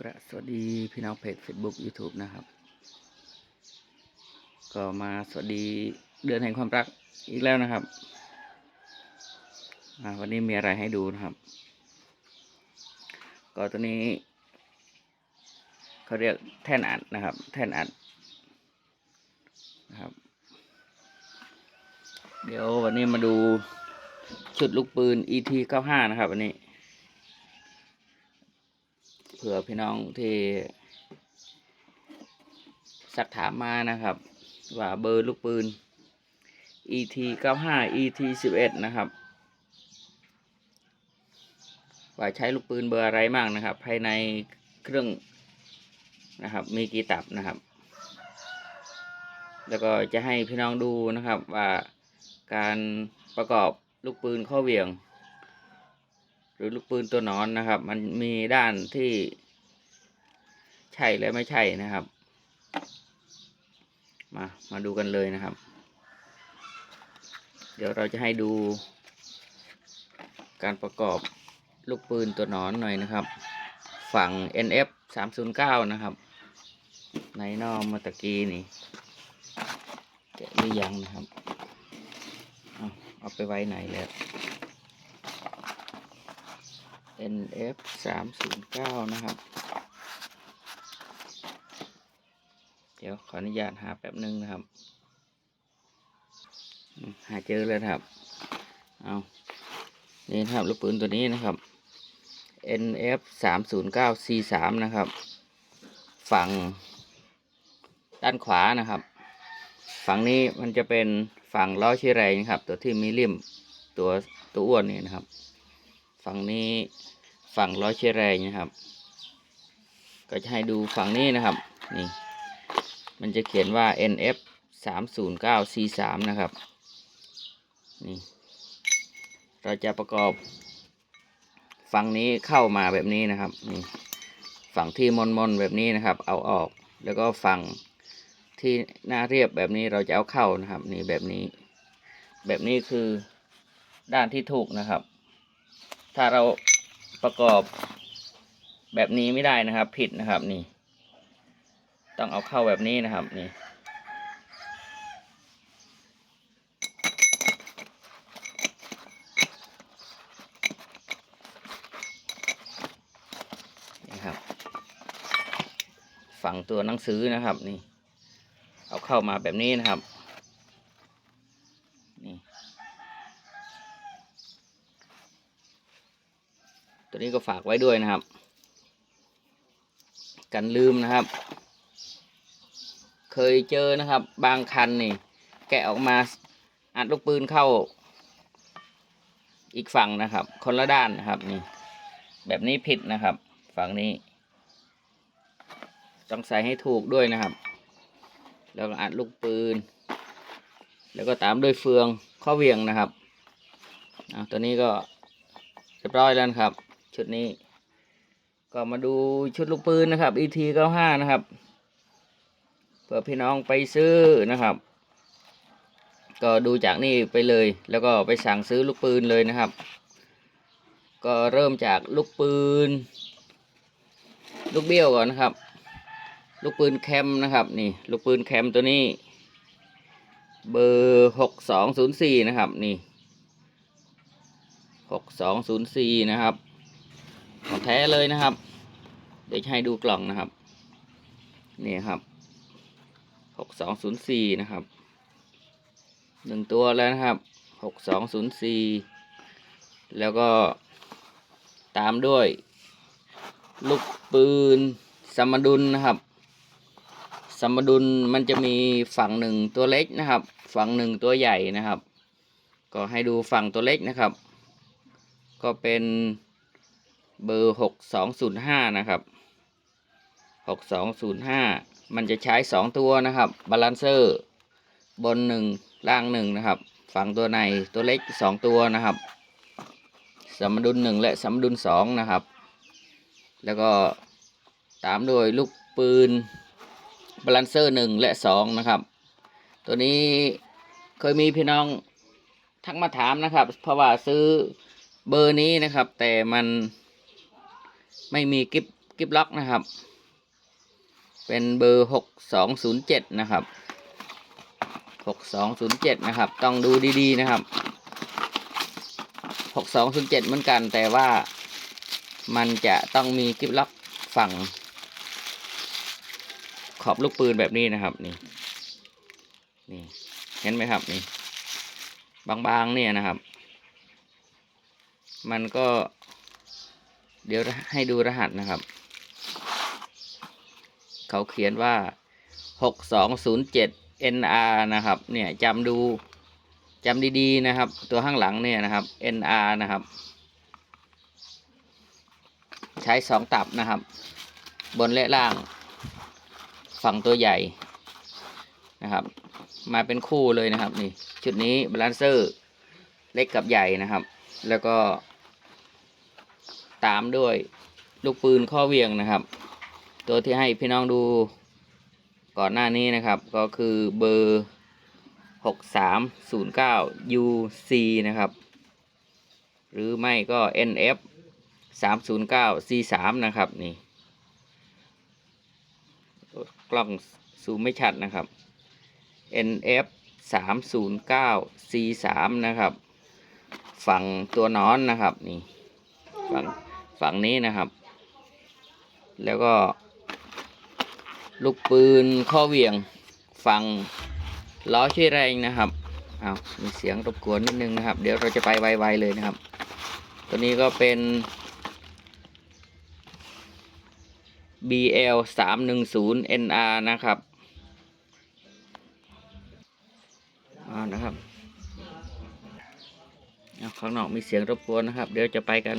กระสวัสดีพี่น้องเพจ Facebook YouTube นะครับ ก็มาสวัสดีเดือนแห่งความรักอีกแล้วนะครับวันนี้มีอะไรให้ดูนะครับ ก็ตัวนี้เขาเรียกแท่นอัดนะครับ แท่นอัดนะครับ เดี๋ยววันนี้มาดูชุดลูกปืน ET 95 นะครับวันนี้ เผื่อพี่น้องที่สักถามมานะครับ ว่าเบอร์ลูกปืน ET 95 ET 11นะครับ ว่าใช้ลูกปืนเบอร์อะไรบ้างนะครับ ภายในเครื่องนะครับ มีกี่ตับนะครับ แล้วก็จะให้พี่น้องดูนะครับว่าการประกอบลูกปืนข้อเหวี่ยง หรือลูกปืนตัวนอนนะครับ มันมีด้านที่ใช่และไม่ใช่นะครับ มามาดูกันเลยนะครับ เดี๋ยวเราจะให้ดู การประกอบลูกปืนตัวนอนหน่อยนะครับ ฝั่ง NF 309 นะครับ ในนอกมาตะกี้นี่แกะหรือยังนะครับ เอาเอาไปไว้ไหนแล้ว NF 309 นะครับ เดี๋ยวขออนุญาตหาแป๊บนึงนะครับ หาเจอแล้วครับ เอานี่นะครับลูกปืนตัวนี้นะครับ NF 309 C3 นะครับ ฝั่งด้านขวานะครับ ฝั่งนี้มันจะเป็นฝั่งล้อชี้แรงนะครับ ตัวที่มีริมตัวตัวอ้วนนี่นะครับ ฝั่งนี้ ฝั่งล้อยเชแรงนะครับ ก็จะให้ดูฝั่งนี้นะครับ นี่ มันจะเขียนว่า NF 309 C3 นะครับ นี่ เราจะประกอบฝั่งนี้เข้ามาแบบนี้นะครับ นี่ ฝั่งที่มนมนๆแบบนี้นะครับ เอาออก แล้วก็ฝั่งที่หน้าเรียบแบบนี้เราจะเอาเข้านะครับ นี่แบบนี้ แบบนี้คือด้านที่ถูกนะครับ ถ้าเรา ประกอบแบบนี้ไม่ได้นะครับ ผิดนะครับนี่ ต้องเอาเข้าแบบนี้นะครับนี่นี่ครับฝั่งตัวหนังสือนะครับ นี่ เอาเข้ามาแบบนี้นะครับ นี่ ตัว นี้ก็ฝากไว้ด้วยนะครับ กันลืมนะครับ เคยเจอนะครับ บางคันนี่ แกะออกมาอัดลูกปืนเข้า อีกฝั่งนะครับ คนละด้านนะครับนี่ แบบนี้ผิดนะครับ ฝั่งนี้ ต้องใส่ให้ถูกด้วยนะครับ แล้วก็อัดลูกปืน แล้วก็ตามด้วยเฟืองข้อเหวียงนะครับอะตัวนี้ก็เรียบร้อยแล้วครับ ชุดนี้ ก็มาดูชุดลูกปืนนะครับ ET 95 นะครับเผื่อพี่น้องไปซื้อนะครับ ก็ดูจากนี่ไปเลย แล้วก็ไปสั่งซื้อลูกปืนเลยนะครับ ก็เริ่มจากลูกปืน ลูกเบี้ยวก่อนนะครับ ลูกปืนแคมนะครับนี่ ลูกปืนแคมตัวนี้ เบอร์หกสองศูนย์สี่นะครับนี่หกสองศูนย์สี่นะครับ ของแท้เลยนะครับ เดี๋ยวจะให้ดูกล่องนะครับ นี่ครับหกสองศูนย์สี่นะครับหนึ่งตัวแล้วนะครับหกสองศูนย์สี่แล้วก็ตามด้วย ลูกปืนสมดุลนะครับสมดุลมันจะมีฝั่งหนึ่งตัวเล็กนะครับ ฝั่งหนึ่งตัวใหญ่นะครับ ก็ให้ดูฝั่งตัวเล็กนะครับ ก็เป็น เบอร์หกสองศูนย์ห้านะครับหกสองศูนย์ห้ามันจะใช้สองตัวนะครับบาลานเซอร์ บนหนึ่งล่างหนึ่งนะครับ ฝั่งตัวในตัวเล็กสองตัวนะครับ สมดุลหนึ่งและสมดุลสองนะครับ แล้วก็ตามด้วยลูกปืนบาลานเซอร์หนึ่งและสองนะครับ ตัวนี้เคยมีพี่น้องทักมาถามนะครับ เพราะว่าซื้อเบอร์นี้นะครับ แต่มัน ไม่มีกิฟกิฟล็อกนะครับ เป็นเบอร์หกสองศูนย์เจ็ดนะครับหกสองศูนย์เจ็ดนะครับ ต้องดูดีๆนะครับหกสองศูนย์เจ็ดเหมือนกัน แต่ว่ามันจะต้องมีกิฟล็อกฝั่ง ขอบลูกปืนแบบนี้นะครับนี่นี่เห็นไหมครับนี่ บางๆเนี่ยนะครับ มันก็ เดี๋ยวให้ดูรหัสนะครับ เขาเขียนว่า 6207 NR นะครับ เนี่ยจำดูจำดีๆนะครับ ตัวข้างหลังเนี่ยนะครับ NR นะครับ ใช้สองตับนะครับ บนและล่าง ฝั่งตัวใหญ่นะครับ มาเป็นคู่เลยนะครับนี่ ชุดนี้บาลานเซอร์เล็กกับใหญ่นะครับ แล้วก็ ตามด้วยลูกปืนข้อเวียงนะครับ ตัวที่ให้พี่น้องดูก่อนหน้านี้นะครับ ก็คือเบอร์หกสามศูนย์เก้า UC นะครับ หรือไม่ก็ NF สามศูนย์เก้า C สามนะครับนี่กล้องซูมไม่ชัดนะครับ NF สามศูนย์เก้า C สามนะครับ ฝั่งตัวนอนนะครับนี่ฝั่ง ฝั่งนี้นะครับ แล้วก็ ลูกปืนข้อเหวี่ยงฝั่งล้อช่วยแรงนะครับเอาวมีเสียงรบกวนนิดนึงนะครับ เดี๋ยวเราจะไปไวๆเลยนะครับ ตัวนี้ก็เป็น BL 310 NR นะครับอ่านะครับข้างนอกมีเสียงรบกวนนะครับ เดี๋ยวจะไปกัน